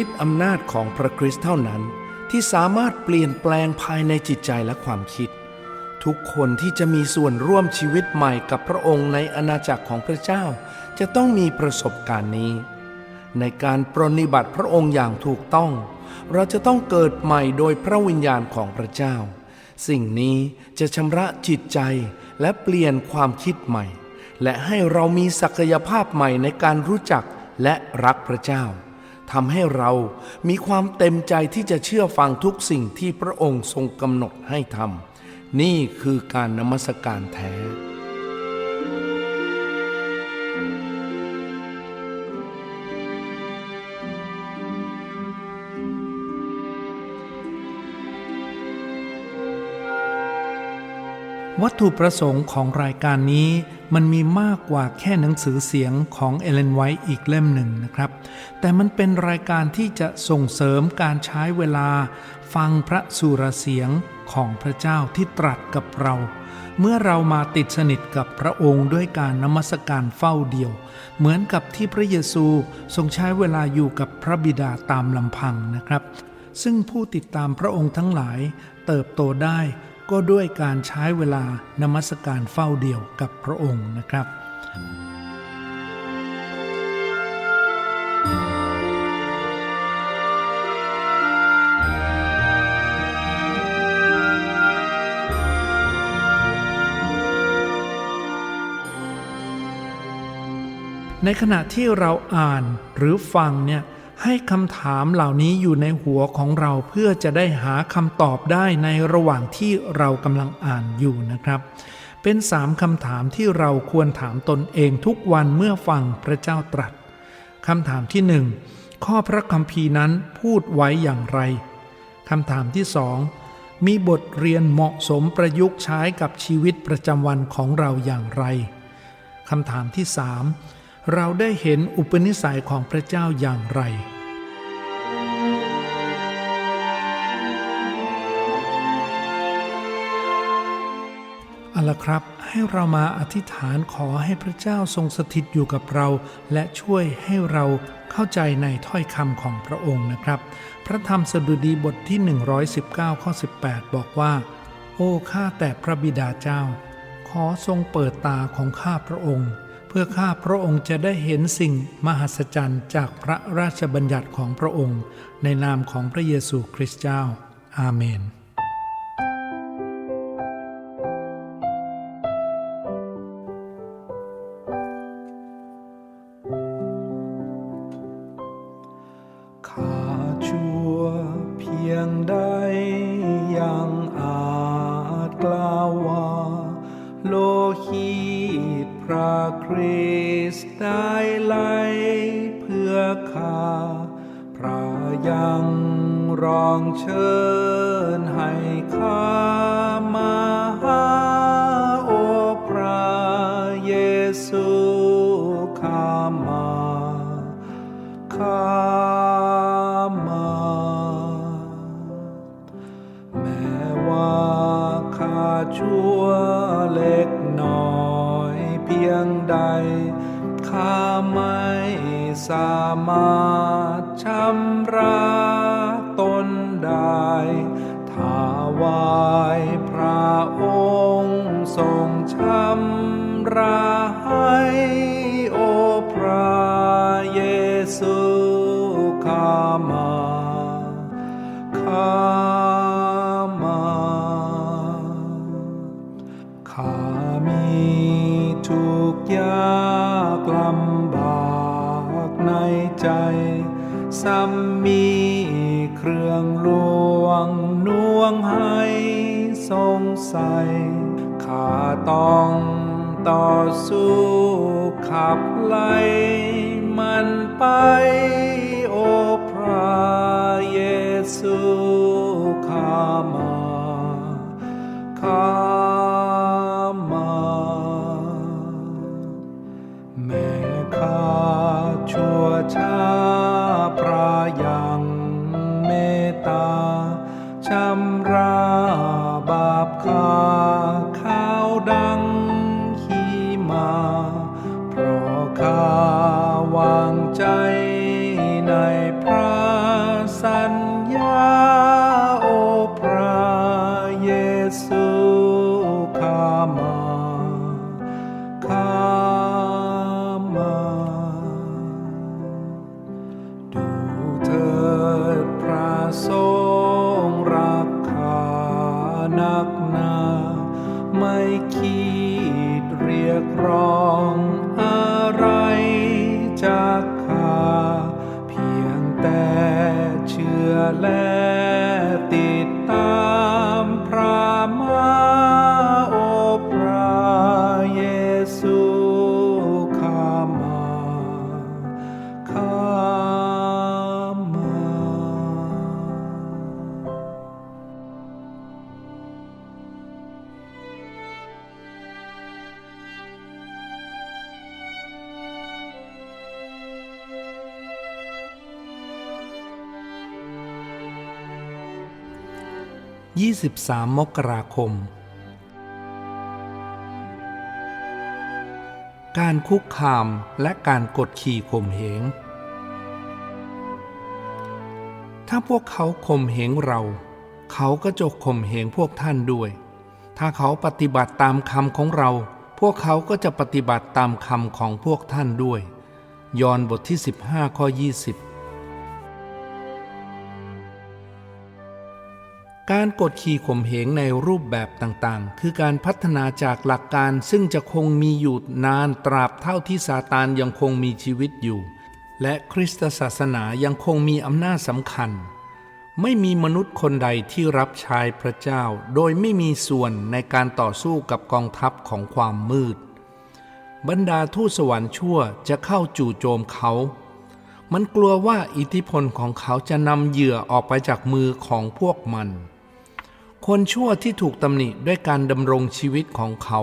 ฤทธิ์อำนาจของพระคริสต์เท่านั้น ที่สามารถเปลี่ยนแปลงภายในจิตใจและความคิด ทุกคนที่จะมีส่วนร่วมชีวิตใหม่กับพระองค์ในอาณาจักรของพระเจ้า จะต้องมีประสบการณ์นี้ ในการปรนนิบัติพระองค์อย่างถูกต้อง เราจะต้องเกิดใหม่โดยพระวิญญาณของพระเจ้า สิ่งนี้จะชำระจิตใจและเปลี่ยนความคิดใหม่ และให้เรามีศักยภาพใหม่ในการรู้จักและรักพระเจ้า ทำให้เรามีความเต็มใจที่จะเชื่อฟังทุกสิ่งที่พระองค์ทรงกำหนดให้ทำนี่คือการนมัสการแท้ วัตถุประสงค์ของรายการนี้มันมีมากกว่าแค่หนังสือเสียงของเอเลนไวท์อีกเล่มหนึ่งนะครับ แต่มันเป็นรายการที่จะส่งเสริมการใช้เวลา ฟังพระสุรเสียงของพระเจ้าที่ตรัสกับเรา เมื่อเรามาติดสนิทกับพระองค์ด้วยการนมัสการเฝ้าเดียว เหมือนกับที่พระเยซูทรงใช้เวลาอยู่กับพระบิดาตามลำพังนะครับ ซึ่งผู้ติดตามพระองค์ทั้งหลายเติบโตได้ ก็ด้วยการใช้เวลานมัสการเฝ้าเดี่ยวกับพระองค์นะครับ ในขณะที่เราอ่านหรือฟังเนี่ย ให้คำถามเหล่านี้อยู่ในหัวของเราเพื่อจะได้หาคำตอบได้ในระหว่างที่เรากำลังอ่านอยู่นะครับ เป็นสามคำถามที่เราควรถามตนเองทุกวันเมื่อฟังพระเจ้าตรัสคำถามที่หนึ่งข้อพระคัมภีร์นั้นพูดไว้อย่างไรคำถามที่สองมีบทเรียนเหมาะสมประยุกต์ใช้กับชีวิตประจำวันของเราอย่างไรคำถามที่สาม เราได้เห็นอุปนิสัยของพระเจ้าอย่างไร เอาละครับ ให้เรามาอธิษฐานขอให้พระเจ้าทรงสถิตอยู่กับเรา และช่วยให้เราเข้าใจในถ้อยคำของพระองค์นะครับ พระธรรมสดุดีบทที่ 119 ข้อ 18 บอกว่า โอ้ข้าแต่พระบิดาเจ้า ขอทรงเปิดตาของข้าพระองค์ เพื่อข้าพระองค์จะได้เห็นสิ่งมหัศจรรย์จากพระราชบัญญัติของพระองค์ ในนามของพระเยซูคริสต์เจ้า อาเมน ริสต์ได้ไหลเพื่อข้าพระยังร้องเชิญให้ข้ามาหาโอพระเยซูข้ามาข้ามา แม้ว่าข้าชั่ว ข้าไม่สามารถชำระ ซ้ำมีเครื่องลวงนวงให้สงสัยข้าต้องต่อสู้ขับไล่มันไป บ 23 มกราคม การคุกคามและการกดขี่ข่มเหง ถ้าพวกเขาข่มเหงเรา เขาก็จะข่มเหงพวกท่านด้วย ถ้าเขาปฏิบัติตามคำของเรา พวกเขาก็จะปฏิบัติตามคำของพวกท่านด้วย ยอห์นบทที่ 15 ข้อ 20 การกดขี่ข่มเหงในรูปแบบต่างๆ คือการพัฒนาจากหลักการซึ่งจะคงมีอยู่นานตราบเท่าที่ซาตานยังคงมีชีวิตอยู่ และคริสตศาสนายังคงมีอำนาจสำคัญ ไม่มีมนุษย์คนใดที่รับใช้พระเจ้า โดยไม่มีส่วนในการต่อสู้กับกองทัพของความมืด บรรดาทูตสวรรค์ชั่วจะเข้าจู่โจมเขา มันกลัวว่าอิทธิพลของเขาจะนำเหยื่อออกไปจากมือของพวกมัน คนชั่วที่ถูกตำหนิด้วยการดำรงชีวิตของเขา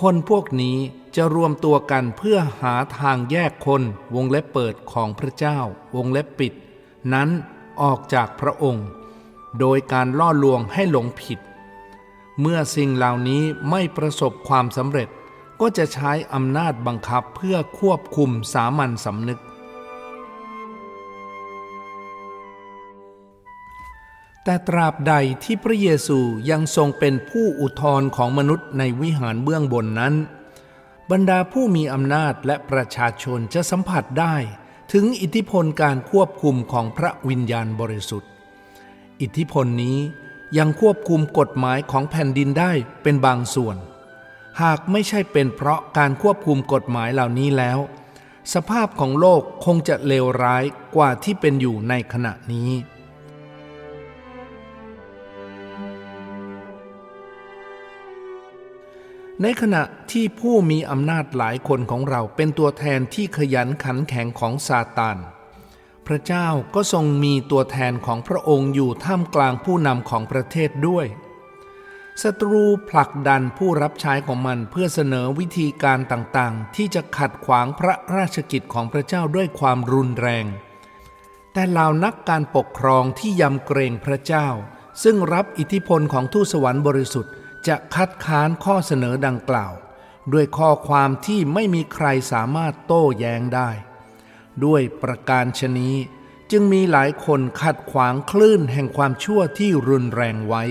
คนพวกนี้จะรวมตัวกันเพื่อหาทางแยกคนวงเล็บเปิดของพระเจ้า วงเล็บปิด นั้นออกจากพระองค์ โดยการล่อลวงให้หลงผิด เมื่อสิ่งเหล่านี้ไม่ประสบความสำเร็จก็จะใช้อำนาจบังคับเพื่อควบคุมสามัญสำนึก แต่ตราบใดที่พระเยซูยังทรงเป็นผู้อุทธรของมนุษย์ในวิหารเบื้องบนนั้น บรรดาผู้มีอำนาจและประชาชนจะสัมผัสได้ถึงอิทธิพลการควบคุมของพระวิญญาณบริสุทธิ์ อิทธิพลนี้ยังควบคุมกฎหมายของแผ่นดินได้เป็นบางส่วน หากไม่ใช่เป็นเพราะการควบคุมกฎหมายเหล่านี้แล้ว สภาพของโลกคงจะเลวร้ายกว่าที่เป็นอยู่ในขณะนี้ ในขณะที่ผู้มีอำนาจหลายคนของเราเป็นตัวแทนที่ขยันขันแข็งของซาตาน พระเจ้าก็ทรงมีตัวแทนของพระองค์อยู่ท่ามกลางผู้นำของประเทศด้วยศัตรูผลักดันผู้รับใช้ของมันเพื่อเสนอวิธีการต่างๆ ที่จะขัดขวางพระราชกิจของพระเจ้าด้วยความรุนแรง แต่เหล่านักการปกครองที่ยำเกรงพระเจ้า ซึ่งรับอิทธิพลของทูตสวรรค์บริสุทธิ์ จะคัดค้านข้อเสนอดังกล่าว ด้วยข้อความที่ไม่มีใครสามารถโต้แย้งได้ ด้วยประการชนี้จึงมีหลายคนขัดขวางคลื่นแห่งความชั่วที่รุนแรงไว้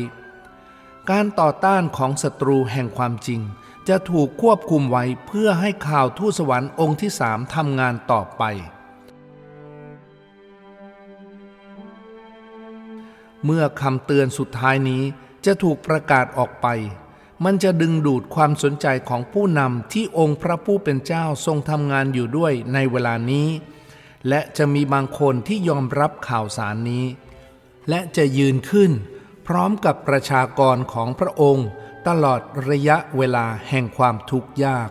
การต่อต้านของศัตรูแห่งความจริง จะถูกควบคุมไว้เพื่อให้ข่าวทูตสวรรค์องค์ที่สามทำงานต่อไปเมื่อคำเตือนสุดท้ายนี้ จะถูกประกาศออกไป มันจะดึงดูดความสนใจของผู้นำที่องค์พระผู้เป็นเจ้าทรงทำงานอยู่ด้วยในเวลานี้ และจะมีบางคนที่ยอมรับข่าวสารนี้ และจะยืนขึ้น พร้อมกับประชากรของพระองค์ ตลอดระยะเวลาแห่งความทุกข์ยาก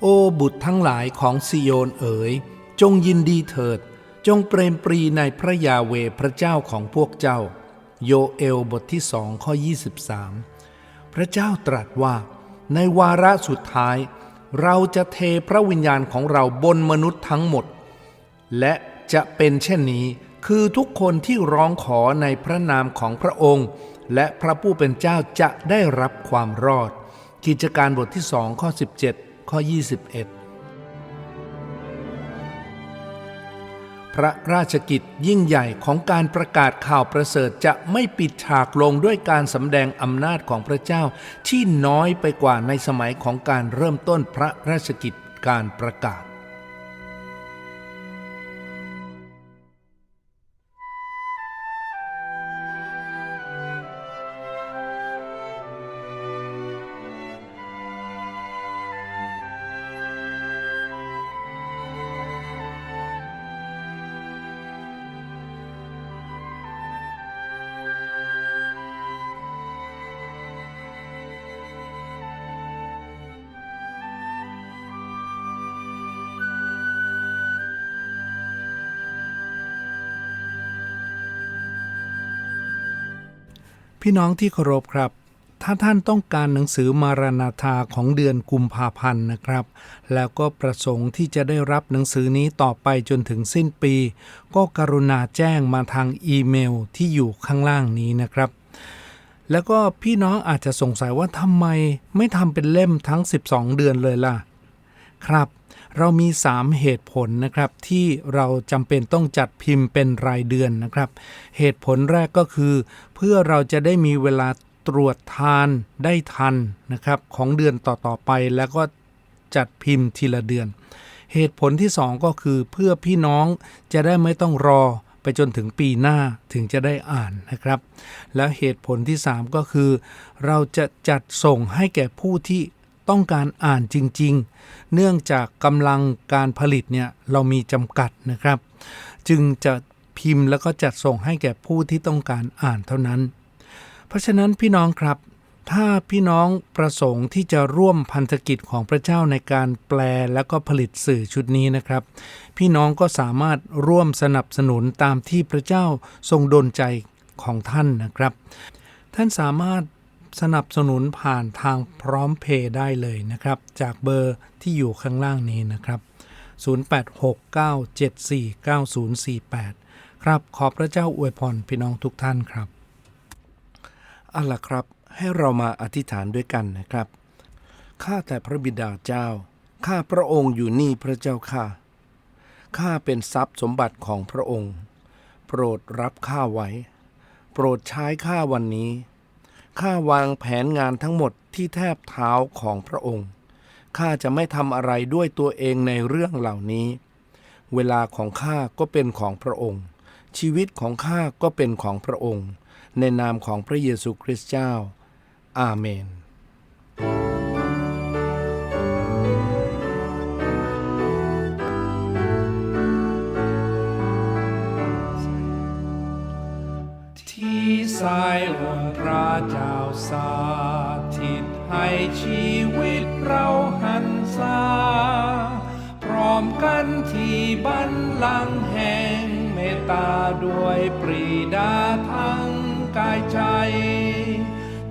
โอ้บุตรทั้งหลายของซิโยนเอ๋ยจงยินดีเถิด จงเปรมปรีในพระยาเวพระเจ้าของพวกเจ้า โยเอลบทที่สองข้อ 23 พระเจ้าตรัสว่า ในวาระสุดท้าย เราจะเทพระวิญญาณของเราบนมนุษย์ทั้งหมด และจะเป็นเช่นนี้คือทุกคนที่ร้องขอในพระนามของพระองค์ และพระผู้เป็นเจ้าจะได้รับความรอด กิจการบทที่สองข้อ 17 ข้อ 21 ระราชกิจยิ่งใหญ่ของการประกาศข่าวประเสริฐจะไม่ปิดฉากลงด้วยการสำแดงอำนาจของพระเจ้าที่น้อยไปกว่าในสมัยของการเริ่มต้นพระราชกิจการประกาศ พี่น้องที่เคารพครับ ถ้าท่านต้องการหนังสือมารานาธาของเดือนกุมภาพันธ์นะครับ แล้วก็ประสงค์ที่จะได้รับหนังสือนี้ต่อไปจนถึงสิ้นปี ก็กรุณาแจ้งมาทางอีเมลที่อยู่ข้างล่างนี้นะครับแล้วก็พี่น้องอาจจะสงสัยว่าทำไมไม่ทำเป็นเล่มทั้ง 12 เดือนเลยล่ะ ครับ เรามี 3 เหตุผลนะครับที่เราจำเป็นต้องจัดพิมพ์เป็นรายเดือนนะครับ เหตุผลแรกก็คือ เพื่อเราจะได้มีเวลาตรวจทานได้ทันนะครับของเดือนต่อๆไปแล้วก็จัดพิมพ์ทีละเดือน เหตุผลที่ 2 ก็คือเพื่อพี่น้องจะได้ไม่ต้องรอไปจนถึงปีหน้าถึงจะได้อ่านนะครับ แล้วเหตุผลที่ 3 ก็คือ เราจะจัดส่งให้แก่ผู้ที่ ต้องการอ่านจริง ๆ เนื่องจากกำลังการผลิตเนี่ยเรามีจำกัดนะครับ จึงจะพิมพ์แล้วก็จัดส่งให้แก่ผู้ที่ต้องการอ่านเท่านั้น เพราะฉะนั้นพี่น้องครับ ถ้าพี่น้องประสงค์ที่จะร่วมพันธกิจของพระเจ้าในการแปลแล้วก็ผลิตสื่อชุดนี้นะครับ พี่น้องก็สามารถร่วมสนับสนุนตามที่พระเจ้าทรงดลใจของท่านนะครับ ท่านสามารถ สนับสนุนผ่านทางพร้อมเพย์ได้เลยนะครับ จากเบอร์ที่อยู่ข้างล่างนี้นะครับ 0869749048 ครับขอพระเจ้าอวยพรพี่น้องทุกท่านครับเอาล่ะครับ ให้เรามาอธิษฐานด้วยกันนะครับข้าแต่พระบิดาเจ้าข้าพระองค์อยู่นี่พระเจ้าข้าข้าเป็นทรัพย์สมบัติของพระองค์ โปรดรับข้าไว้ โปรดใช้ข้าวันนี้ ข้าวางแผนงานทั้งหมดที่แทบเท้าของพระองค์ ข้าจะไม่ทำอะไรด้วยตัวเองในเรื่องเหล่านี้ เวลาของข้าก็เป็นของพระองค์ ชีวิตของข้าก็เป็นของพระองค์ ในนามของพระเยซูคริสต์เจ้า อาเมนที่สายล เจ้าสาธิตให้ชีวิตเราหันษาพร้อมกันที่บันลังแห่งเมตตาด้วยปรีดาทั้งกายใจ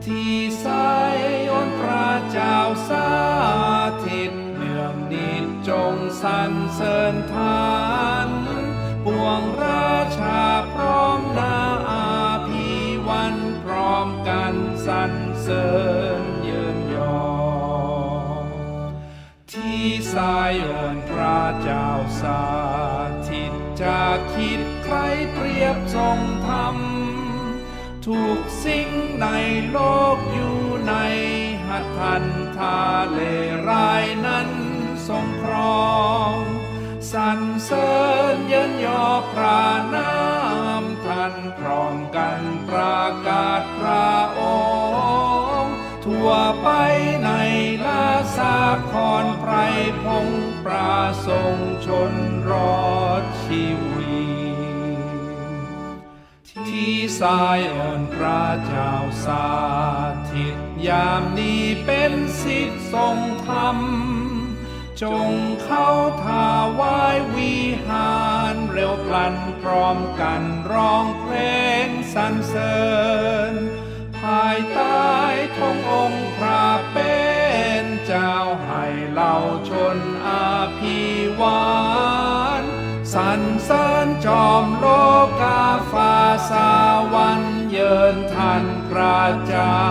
ที่ใสายอนพระเจ้าสาธิตเนื่องนิดจงสรรเสริญทาน ปวงราชาพร้อมนา กันสรรเสริญเยินยอ ที่สายอนพระเจ้าสาธิตจะคิดใครเปรียบทรงธรรมทุกสิ่งในโลกอยู่ในหัตถันทาเลรายนั้นทรงครอง สรรเสริญเยินยอพระนาานพร้อมกันประกาศพระองค์ ทั่วไปในลาสาครไพรพงประทรงชนรอดชีวิตที่สสายอ่อนพระเจ้าสาธิตยามนี้เป็นสิทธิทรงธรรม จงเข้าถาวายวิหารเร็วพลันพร้อมกันร้องเพลงสรรเสริญ ภายใต้ธงองค์พระเป็นเจ้าให้เหล่าชนอาภีวานสรรเสริญจอมโลกาฟาสาวันเยินทันพระเจ้า